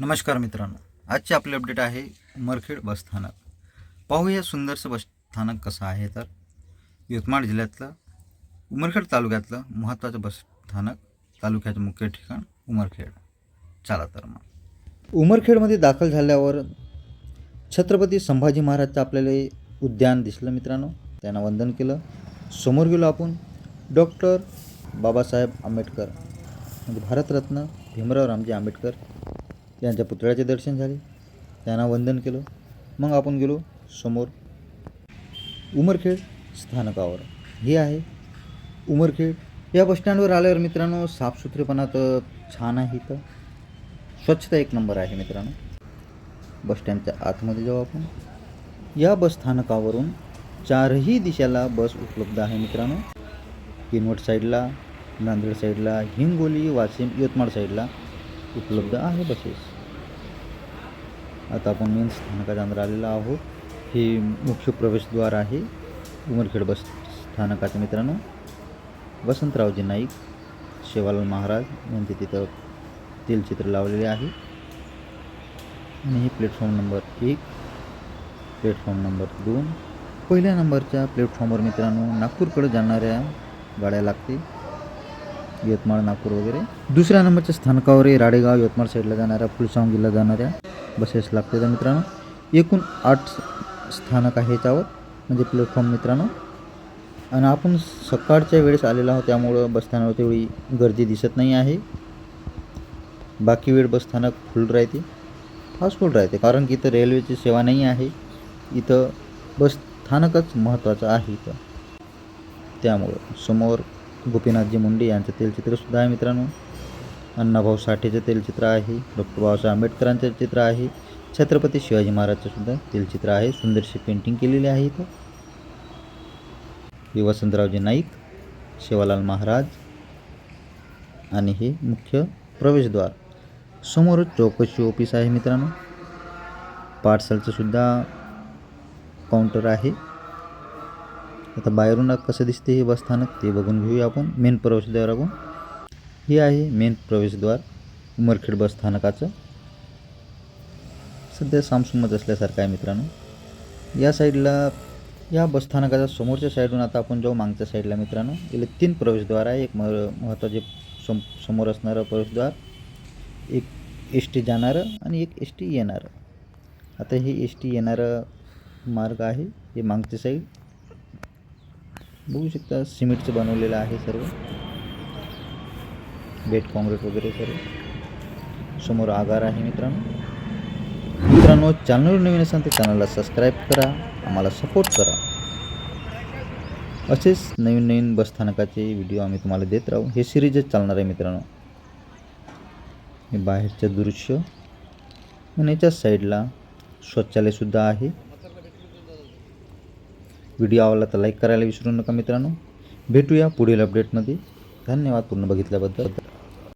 नमस्कार मित्रांनो. आजचे आपले अपडेट आहे उमरखेड बस स्थानक. पाहूया सुंदरसं बस स्थानक कसं आहे तर. यवतमाळ जिल्ह्यातलं उमरखेड तालुक्यातलं महत्त्वाचं बस स्थानक तालुक्याचं मुख्य ठिकाण उमरखेड. चला तर मग. उमरखेडमध्ये दाखल झाल्यावर छत्रपती संभाजी महाराजचं आपल्याला उद्यान दिसलं मित्रांनो. त्यांना वंदन केलं. समोर गेलो आपण डॉक्टर बाबासाहेब आंबेडकर म्हणजे भारतरत्न भीमराव रामजी आंबेडकर. त्यांच्या पुतळ्याचे दर्शन झाले. त्यांना वंदन केलं. मग आपण गेलो समोर उमरखेड स्थानकावर. हे आहे उमरखेड. या बसस्टँडवर आल्यावर मित्रांनो साफसुथरेपणा तर छान आहे इथं. स्वच्छता एक नंबर आहे मित्रांनो. बसस्टँडच्या आतमध्ये जाऊ आपण. या बस स्थानकावरून चारही दिशेला बस उपलब्ध आहे मित्रांनो. किनवट साईडला नांदेड साईडला हिंगोली वाशिम यवतमाळ साईडला उपलब्ध आहे बसेस. आता आपण मेन स्थानकाच्या अंदर आलेलो आहोत. हे मुख्य प्रवेशद्वार आहे. उमरखेड बस स्थानकाच्या मित्रांनो. वसंतरावजी नाईक शेवालाल महाराज यांचे तिथं तेलचित्र लावलेले आहे. आणि हे प्लॅटफॉर्म नंबर एक प्लॅटफॉर्म नंबर दोन. पहिल्या नंबरच्या प्लॅटफॉर्मवर मित्रांनो नागपूरकडे जाणाऱ्या गाड्या लागतील. यवतमाळ नागपूर वगैरे. दुसऱ्या नंबरच्या स्थानकावर राडेगाव यवतमाळ साईडला जाणाऱ्या फुलसावंगीला जाणाऱ्या. बसेस लागते तर मित्रांनो. एकूण आठ स्थानक आहे याच्यावर म्हणजे प्लॅटफॉर्म मित्रांनो. आणि आपण सकाळच्या वेळेस आलेलो आहोत त्यामुळं बसस्थानावर तेवढी गर्दी दिसत नाही आहे. बाकी वेळ बसस्थानक फुल राहते. हाऊसफुल राहते कारण की इथं रेल्वेची सेवा नाही आहे. इथं बस स्थानकच महत्त्वाचं आहे इथं. त्यामुळं समोर गोपीनाथजी मुंडे यांचं तेलचित्रसुद्धा आहे मित्रांनो. अण्णाभाऊ साठेचं तेलचित्र आहे. डॉक्टर बाबासाहेब आंबेडकरांचं चित्र आहे. छत्रपती शिवाजी महाराजचं सुद्धा तेलचित्र आहे. सुंदरशी पेंटिंग केलेली आहे इथं. हे वसंतरावजी नाईक शेवालाल महाराज आणि हे मुख्य प्रवेशद्वार. समोरच चौकशी ऑफिस आहे मित्रांनो. पार्सलचं सुद्धा काउंटर आहे. आता बाहेरून कसं दिसते हे बसस्थानक ते बघून घेऊया आपण. मेन प्रवेशद्वारावरून हे आहे मेन प्रवेशद्वार उमरखेड बस स्थानकाचं. सध्या सामसुमत असल्यासारखं आहे मित्रांनो. या साईडला या बसस्थानकाच्या समोरच्या साईडून आता आपण जाऊ मागच्या साईडला मित्रांनो. याला तीन प्रवेशद्वार आहे. एक म महत्त्वाचे सम समोर असणारं प्रवेशद्वार एक एस टी जाणारं आणि एक एस टी येणारं. आता हे एस टी येणारं मार्ग आहे हे मागची साईड. बघू शकता सिमेंटचं बनवलेलं आहे सर्व. बेट काँक्रीट वगैरे सर्व समोर आगार आहे मित्रांनो. मित्रांनो चॅनलवर नवीन असाल तर चॅनलला सबस्क्राईब करा. आम्हाला सपोर्ट करा. असेच नवीन नवीन बसस्थानकाचे व्हिडिओ आम्ही तुम्हाला देत राहू. हे सिरीजच चालणार आहे मित्रांनो. हे बाहेरचं दृश्य. आणि याच्याच साईडला शौचालयसुद्धा आहे. व्हिडिओ आवडला तर लाईक करायला विसरू नका मित्रांनो. भेटूया पुढील अपडेटमध्ये धन्यवाद. पूर्ण बघितल्याबद्दल.